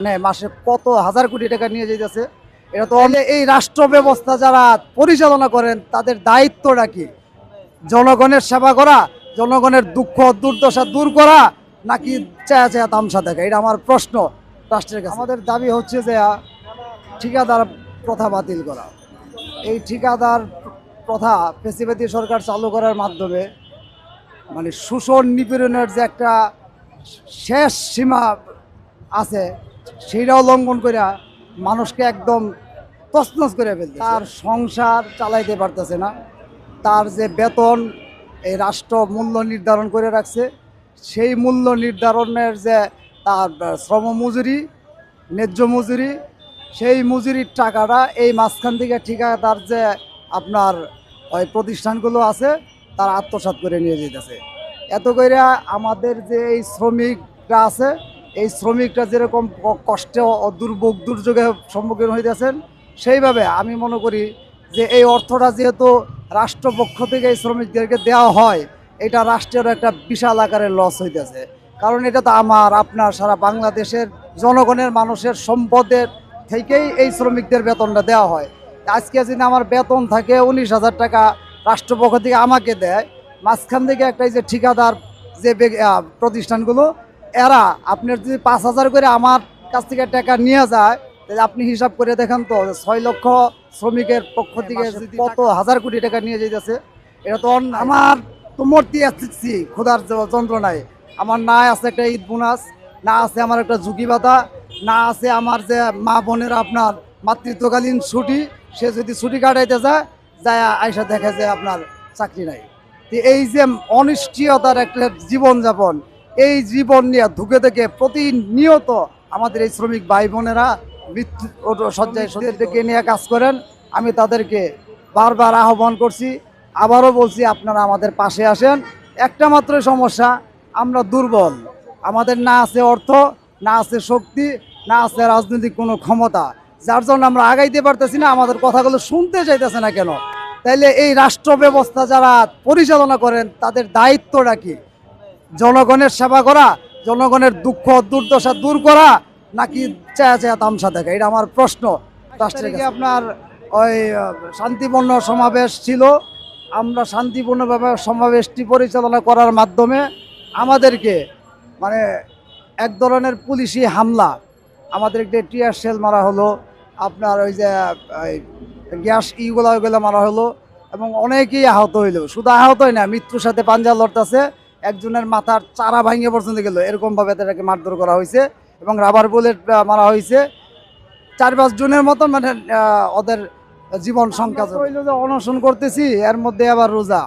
মানে মাসে কত হাজার কোটি টাকা নিয়ে যেতেছে এটা তো এই রাষ্ট্র ব্যবস্থা যারা পরিচালনা করেন, তাদের দায়িত্বটা কি? জনগণের সেবা করা, জনগণের দুঃখ, দুর্দশা দূর করা, নাকি চায়া চায়া তামসা দেখা? এটা আমার প্রশ্ন রাষ্ট্রের কাছে। আমাদের দাবি হচ্ছে যে, ঠিকাদার প্রথা বাতিল করা। এই ঠিকাদার প্রথা পেশিবাদী সরকার চালু করার মাধ্যমে মানে শোষণ নিপীড়নের যে একটা শেষ সীমা আছে সেইটাও লঙ্ঘন করে মানুষকে একদম তছনছ করে ফেলতে তার সংসার চালাইতে পারতেছে না। তার যে বেতন, এই রাষ্ট্র মূল্য নির্ধারণ করে রাখছে। সেই মূল্য নির্ধারণের যে তার শ্রম মজুরি, ন্যায্য মজুরি, সেই মজুরির টাকাটা এই মাঝখান থেকে ঠিকাদার যে আপনার, ওই প্রতিষ্ঠানগুলো আছে, তারা আত্মসাৎ করে নিয়ে যেতেছে এত করে আমাদের যে এই শ্রমিকরা আছে এই শ্রমিকরা যেরকম কষ্টে দুর্ভোগ দুর্যোগে সম্মুখীন হইতেছেন, সেইভাবে আমি মনে করি যে এই অর্থটা যেহেতু রাষ্ট্রপক্ষ থেকে এই শ্রমিকদেরকে দেওয়া হয়, এটা রাষ্ট্রের একটা বিশাল আকারের লস হইতেছে। কারণ এটা তো আমার, আপনার, সারা বাংলাদেশের জনগণের মানুষের সম্পদের থেকেই এই শ্রমিকদের বেতনটা দেওয়া হয়। আজকে যদি আমার বেতন থাকে উনিশ হাজার টাকা, রাষ্ট্রপক্ষ থেকে আমাকে দেয়, মাঝখান থেকে একটা যে ঠিকাদার যে প্রতিষ্ঠানগুলো এরা আপনার যদি পাঁচ হাজার করে আমার কাছ থেকে টাকা নিয়ে যায় তাহলে আপনি হিসাব করে দেখেন তো ছয় লক্ষ শ্রমিকের পক্ষ থেকে কত হাজার কোটি টাকা নিয়ে যেতেছে এটা তো আমার তো মূর্তি আসছি ক্ষুধার যন্ত্রণায় আমার না আছে একটা ঈদ বোনাস না আছে আমার একটা ঝুঁকি ভাতা না আছে আমার যে মা বোনের আপনার মাতৃত্বকালীন ছুটি সে যদি ছুটি কাটাইতে যায় যায় আয়সা দেখে যে আপনার চাকরি নাই। তো এই যে অনিশ্চয়তার একটা জীবনযাপন এই জীবন নিয়ে ধুকে থেকে প্রতিনিয়ত আমাদের এই শ্রমিক ভাই বোনেরা মৃত্যু শয্যায় শরীরকে নিয়ে কাজ করেন। আমি তাদেরকে বারবার আহ্বান করছি, আবারও বলছি আপনারা আমাদের পাশে আসেন। একটা মাত্র সমস্যা, আমরা দুর্বল। আমাদের না আছে অর্থ, না আছে শক্তি, না আছে রাজনৈতিক কোনো ক্ষমতা। যার জন্য আমরা আগাইতে পারতেছি না, আমাদের কথাগুলো শুনতে চাইতেছে না কেন? তাইলে এই রাষ্ট্র ব্যবস্থা যারা পরিচালনা করেন, তাদের দায়িত্বটা কি? জনগণের সেবা করা জনগণের দুঃখ দুর্দশা দূর করা নাকি চায়া চায়া তামসা দেখা? এটা আমার প্রশ্ন আপনার ওই শান্তিপূর্ণ সমাবেশ ছিল। আমরা শান্তিপূর্ণভাবে সমাবেশটি পরিচালনা করার মাধ্যমে আমাদেরকে মানে এক ধরনের পুলিশি হামলা আমাদেরকে টিয়ার সেল মারা হলো আপনার ওই যে গ্যাস ইগুলো ওইগুলো মারা হলো এবং অনেকেই আহত হইল। শুধু আহত হয় না মৃত্যুর সাথে পাঞ্জা লড়তেছে একজনের মাথার চারা ভাঙিয়ে পর্যন্ত গেল। এরকমভাবে তাদেরকে মারধর করা হয়েছে এবং রাবার বুলেট মারা হয়েছে। চার পাঁচ জনের মতন মানে ওদের জীবন সংখ্যা যে অনশন করতেছি, এর মধ্যে আবার রোজা।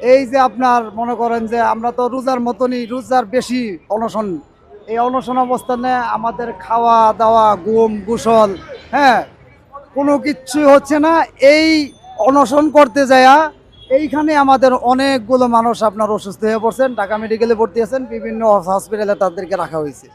এই যে আপনার মনে করেন যে আমরা তো রোজার মতনই, রোজার বেশি অনশন। এই অনশন অবস্থানে আমাদের খাওয়া দাওয়া গুম গোসল হ্যাঁ কোনো কিচ্ছু হচ্ছে না। এই অনশন করতে যায়া এইখানে আমাদের অনেকগুলো মানুষ আপনার অসুস্থ হয়ে পড়ছেন, ঢাকা মেডিকেলে ভর্তি আছেন, বিভিন্ন হসপিটালে তাদেরকে রাখা হয়েছে।